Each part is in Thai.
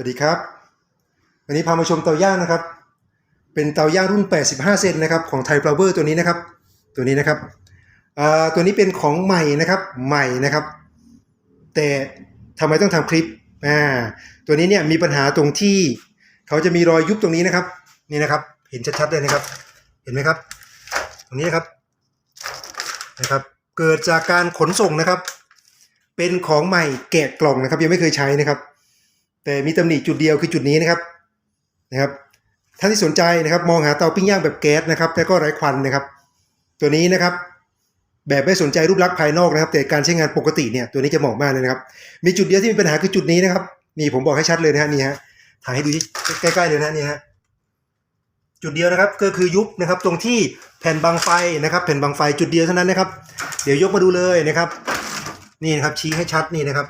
สวัสดีครับ วันนี้พามาชมเตาย่างนะครับ เป็นเตาย่างรุ่น 85 เซนนะครับของไทยฟลาเวอร์ตัวนี้นะครับ ตัวนี้นะครับตัวนี้เป็นของใหม่นะครับใหม่นะครับ แต่ทำไมต้องทำคลิปอ่าตัวนี้เนี่ยมีปัญหาตรงที่เขาจะมีรอยยุบตรงนี้นะครับ นี่นะครับ เห็นชัดๆเลยนะครับ เห็นไหมครับ ตรงนี้นะครับนะครับ เกิดจากการขนส่งนะครับ เป็นของใหม่แกะกล่องนะครับ ยังไม่เคยใช้นะครับ แต่มีตำหนิจุดเดียวคือจุดนี้นะครับนะครับท่านที่สนใจนะครับมองหาเตาปิ้งย่างแบบแก๊สนะครับแต่ก็ไร้ควันนะครับ ตัวนี้นะครับ แบบไม่สนใจรูปลักษณ์ภายนอกนะครับ แต่การใช้งานปกติเนี่ยตัวนี้จะเหมาะมากเลยนะครับ มีจุดเดียวที่มีปัญหาคือจุดนี้นะครับนี่ผมบอกให้ชัดเลยนะฮะนี่ฮะถ่ายให้ดูใกล้ๆเลยนะนี่ฮะจุดเดียวนะครับก็คือยุบนะครับตรงที่แผ่นบังไฟนะครับ แผ่นบังไฟจุดเดียวเท่านั้นนะครับ เดี๋ยวยกมาดูเลยนะครับ นี่นะครับชี้ให้ชัดนี่นะครับ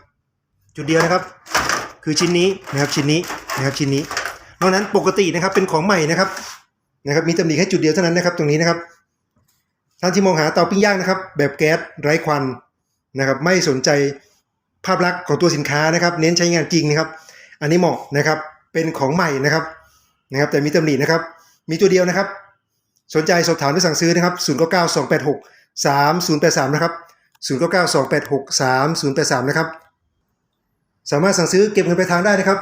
จุดเดียวนะครับ คือชิ้นนี้นะครับชิ้นนี้นะครับชิ้นนี้นอกนั้นปกตินะครับเป็นของใหม่นะครับนะครับมีตำหนิแค่จุดเดียวเท่านั้นนะครับตรงนี้นะครับท่านที่มองหาเตาปิ้งย่างนะครับ แบบแก๊สไร้ควันนะครับไม่สนใจภาพลักษณ์ของตัวสินค้านะครับ เน้นใช้งานจริงนะครับ อันนี้เหมาะนะครับเป็นของใหม่นะครับนะครับ แต่มีตำหนินะครับ มีตัวเดียวนะครับ สนใจสอบถามหรือสั่งซื้อนะครับ 0 9 9 2 8 6 3 0 8 3 นะครับ 0 9 9 2 8 6 3 0 8 3 นะครับ สามารถสั่งซื้อเก็บเงินไปลายทางได้นะครับ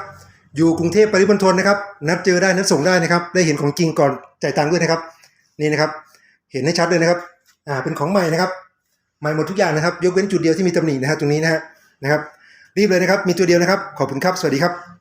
อยู่กรุงเทพปริมณฑลนะครับ นัดเจอได้นัดส่งได้นะครับ ได้เห็นของจริงก่อนจ่ายตังค์ด้วยนะครับ นี่นะครับ เห็นให้ชัดเลยนะครับ อ่า เป็นของใหม่นะครับ ใหม่หมดทุกอย่างนะครับ ยกเว้นจุดเดียวที่มีตำหนินะฮะตรงนี้นะฮะนะครับ รีบเลยนะครับ มีตัวเดียวนะครับ ขอบคุณครับ สวัสดีครับ